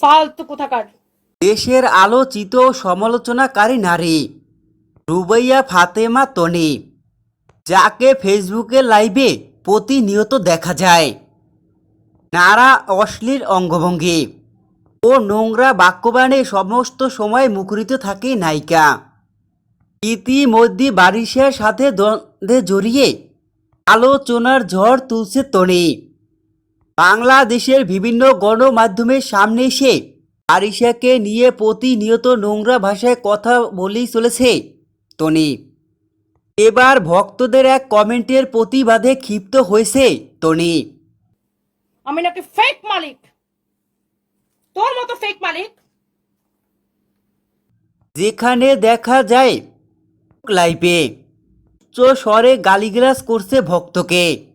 ফালতু কোথাকার। দেশের আলোচিত সমালোচনাকারী নারী, রুবাইয়া ফাতেমা তনি, যাকে ফেসবুকে লাইভে প্রতিনিয়ত দেখা যায়। নারা অশ্লীল অঙ্গভঙ্গি ও নোংরা বাক্যবাণে সমস্ত সময় মুখরিত থাকে নায়িকা। ইতিমধ্যে বারিশের সাথে দ্বন্দ্বে জড়িয়ে আলোচনার ঝড় তুলছে তনি। বাংলাদেশের বিভিন্ন গণমাধ্যমের সামনে এসে আরিশাকে নিয়ে প্রতিনিয়ত নোংরা ভাষায় কথা বলেই চলেছে টনি। এবার ভক্তদের এক কমেন্টের প্রতিবাদে ক্ষিপ্ত হয়েছে টনি। আমি নাকি ফেক মালিক? তোর মতো ফেক মালিক? যেখানে দেখা যায় লাইভে উচ্চ স্বরে গালিগালাজ করছে ভক্তকে।